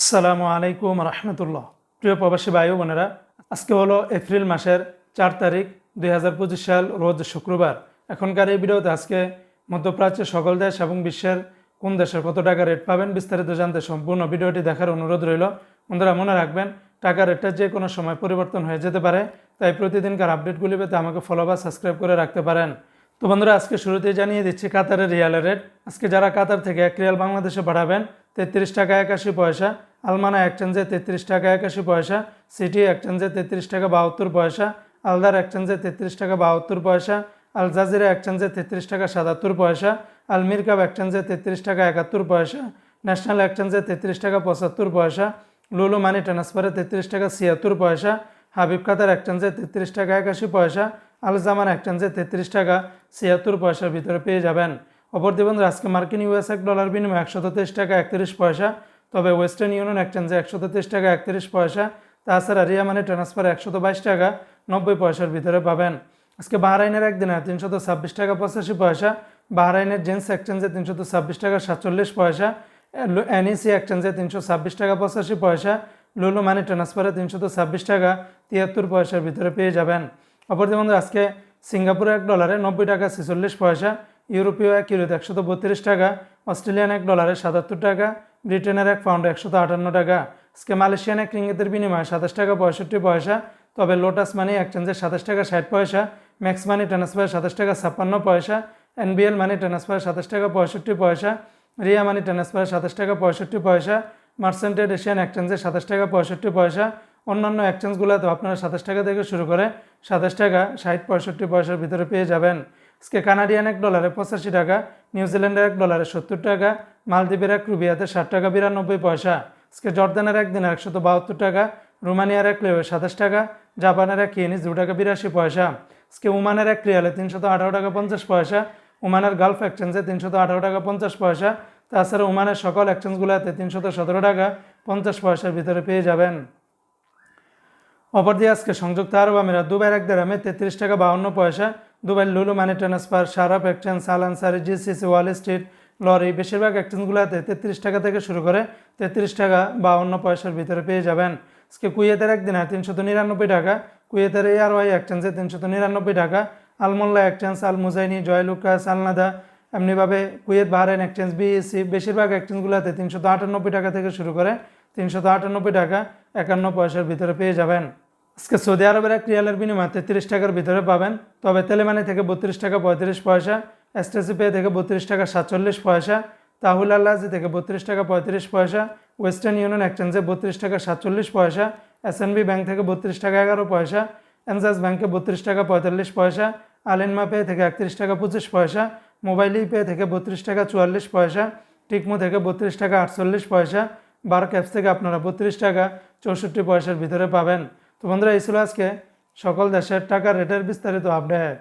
আসসালামু আলাইকুম রহমতুল্লাহ। প্রিয় প্রবাসী ভাই বোনেরা, আজকে হলো এপ্রিল মাসের চার তারিখ দুই হাজার পঁচিশ সাল, রোজ শুক্রবার। এখনকার এই ভিডিওতে আজকে মধ্যপ্রাচ্যের সকল দেশ এবং বিশ্বের কোন দেশের কত টাকা রেট পাবেন বিস্তারিত জানতে সম্পূর্ণ ভিডিওটি দেখার অনুরোধ রইল। বন্ধুরা, মনে রাখবেন, টাকা রেটটা যে কোনো সময় পরিবর্তন হয়ে যেতে পারে, তাই প্রতিদিনকার আপডেটগুলি পেতে আমাকে ফলো বা সাবস্ক্রাইব করে রাখতে পারেন। তো বন্ধুরা, আজকে শুরুতেই জানিয়ে দিচ্ছি কাতারের রিয়ালের রেট আজকে যারা কাতার থেকে এক রিয়াল বাংলাদেশে পাঠাবেন তেত্রিশ টাকা একাশি পয়সা আলমানা এক্সচেঞ্জে তেত্রিশ টাকা একাশি পয়সা সিটি এক্সচেঞ্জে তেত্রিশ টাকা বাহাত্তর পয়সা আলদার এক্সচেঞ্জে তেত্রিশ টাকা বাহাত্তর পয়সা আল জাজিরা এক্সচেঞ্জে তেত্রিশ টাকা সাতাত্তর পয়সা আল মিরকাব এক্সচেঞ্জে তেত্রিশ টাকা একাত্তর পয়সা ন্যাশনাল এক্সচেঞ্জে তেত্রিশ টাকা পঁচাত্তর পয়সা লুলু মানি ট্রান্সফারে তেত্রিশ টাকা ছিয়াত্তর পয়সা হাবিব কাতার এক্সচেঞ্জে তেত্রিশ টাকা একাশি পয়সা আল জামান এক্সচেঞ্জে তেত্রিশ টাকা ছিয়াত্তর পয়সার ভিতরে পেয়ে যাবেন অপর বন্ধুরা আজকে মার্কিন ইউএস এক ডলার বিনিময়ে একশত তেইশ টাকা একত্রিশ পয়সা, তবে ওয়েস্টার্ন ইউনিয়ন এক্সচেঞ্জে একশত তেইশ টাকা একত্রিশ পয়সা, তাছাড়া রিয়া মানি ট্রান্সফার একশত বাইশ টাকা নব্বই পয়সার ভিতরে পাবেন। আজকে বাহরাইনের একদিনে তিনশত ছাব্বিশ টাকা পঁচাশি পয়সা, বাহরাইনের জেন্স এক্সচেঞ্জে তিনশত ছাব্বিশ টাকা সাতচল্লিশ পয়সা, এনইসি এক্সচেঞ্জে তিনশো ছাব্বিশ টাকা পঁচাশি পয়সা, লুলু মানি ট্রান্সফারে তিনশত ছাব্বিশ টাকা তিয়াত্তর পয়সার ভিতরে পেয়ে যাবেন। অপরদি বন্ধু আজকে সিঙ্গাপুরে এক ডলারে নব্বই টাকা ছেচল্লিশ পয়সা ইউরোপীয় এক ইউরোতে একশত বত্রিশ টাকা, অস্ট্রেলিয়ান এক ডলারে সাতাত্তর টাকা, ব্রিটেনের এক পাউন্ডে একশত আটান্ন টাকা। আজকে মালয়েশিয়ান এক রিঙ্গিতের বিনিময়ে সাতাশ টাকা পঁয়ষট্টি পয়সা, তবে লোটাস মানি এক্সচেঞ্জে সাতাশ টাকা ষাট পয়সা ম্যাক্স মানি ট্রান্সফার সাতাশ টাকা ছাপ্পান্ন পয়সা এনবিএল মানি ট্রান্সফার সাতাশ টাকা পঁয়ষট্টি পয়সা, রিয়া মানি ট্রান্সফার সাতাশ টাকা পঁয়ষট্টি পয়সা মার্সেন্টেড এশিয়ান এক্সচেঞ্জে সাতাশ টাকা পঁয়ষট্টি পয়সা, অন্যান্য এক্সচেঞ্জগুলোতে আপনারা সাতাশ টাকা থেকে শুরু করে সাতাশ টাকা ষাট পঁয়ষট্টি পয়সার ভিতরে পেয়ে যাবেন। আজকে কানাডিয়ান এক ডলারে পঁচাশি টাকা নিউজিল্যান্ডের এক ডলারে সত্তর টাকা, মালদ্বীপের এক রুবিয়াতে ষাট টাকা বিরানব্বই পয়সা। আজকে জর্দানের একদিনে একশত বাহাত্তর টাকা, রোমানিয়ার এক লেবে সাতাশ টাকা, জাপানের এক ইয়েনিস দু টাকা বিরাশি পয়সা। আজকে ওমানের এক রিয়ালে তিনশত আঠারো টাকা পঞ্চাশ পয়সা, ওমানের গালফ এক্সচেঞ্জে তিনশত আঠারো টাকা পঞ্চাশ পয়সা, তাছাড়া ওমানের সকল এক্সচেঞ্জগুলোতে তিনশত সতেরো টাকা পঞ্চাশ পয়সার ভিতরে পেয়ে যাবেন। অপর দিয়ে আজকে সংযুক্ত আরব আমিরাত দুবাইয়ের এক দেড়ামে তেত্রিশ টাকা বাউন্ন পয়সা দুবাই, লুলু, মানি ট্রান্সফার সারাপ এক্সচেঞ্জ সালানসারি জিসিসি, ওয়াল স্ট্রিট, লরি, বেশিরভাগ এক্সচেঞ্জগুলোতে তেত্রিশ টাকা থেকে শুরু করে তেত্রিশ টাকা বা অন্য পয়সার ভিতরে পেয়ে যাবেন। আজকে কুয়েতের একদিনে তিনশত নিরানব্বই টাকা, কুয়েতের এয়ার ওয়াই এক্সচেঞ্জে তিনশত নিরানব্বই টাকা, আলমোল্লা এক্সচেঞ্জ আল মুজাইনি জয়লুকাস আলনাদা এমনিভাবে কুয়েত, বাহরাইন এক্সচেঞ্জ, বিএসসি, বেশিরভাগ এক্সচেঞ্জগুলোতে তিনশত আটানব্বই টাকা থেকে শুরু করে তিনশত আটানব্বই টাকা একান্ন পয়সার ভিতরে পেয়ে যাবেন। আজকে সৌদি আরবের এক রিয়ালের বিনিময়ে তেত্রিশ টাকার ভিতরে পাবেন। তবে তেলেমানি থেকে বত্রিশ টাকা পঁয়ত্রিশ পয়সা এসটিসি পে থেকে বত্রিশ টাকা সাতচল্লিশ পয়সা, তাহুল আল্লাজি থেকে বত্রিশ টাকা পঁয়ত্রিশ পয়সা, ওয়েস্টার্ন ইউনিয়ন এক্সচেঞ্জে বত্রিশ টাকা সাতচল্লিশ পয়সা এসএনবি ব্যাংক থেকে বত্রিশ টাকা এগারো পয়সা, এনজাস ব্যাংকে বত্রিশ টাকা পঁয়তাল্লিশ পয়সা আলিনমা পে থেকে একত্রিশ টাকা পঁচিশ পয়সা, মোবাইল পে থেকে বত্রিশ টাকা চুয়াল্লিশ পয়সা, টিকমো থেকে বত্রিশ টাকা আটচল্লিশ পয়সা, বার ক্যাপস থেকে আপনারা বত্রিশ টাকা চৌষট্টি পয়সার ভিতরে পাবেন। তো বন্ধুরা এই ছিল আজকে সকল দেশের টাকার রেটের বিস্তারিত আপডেট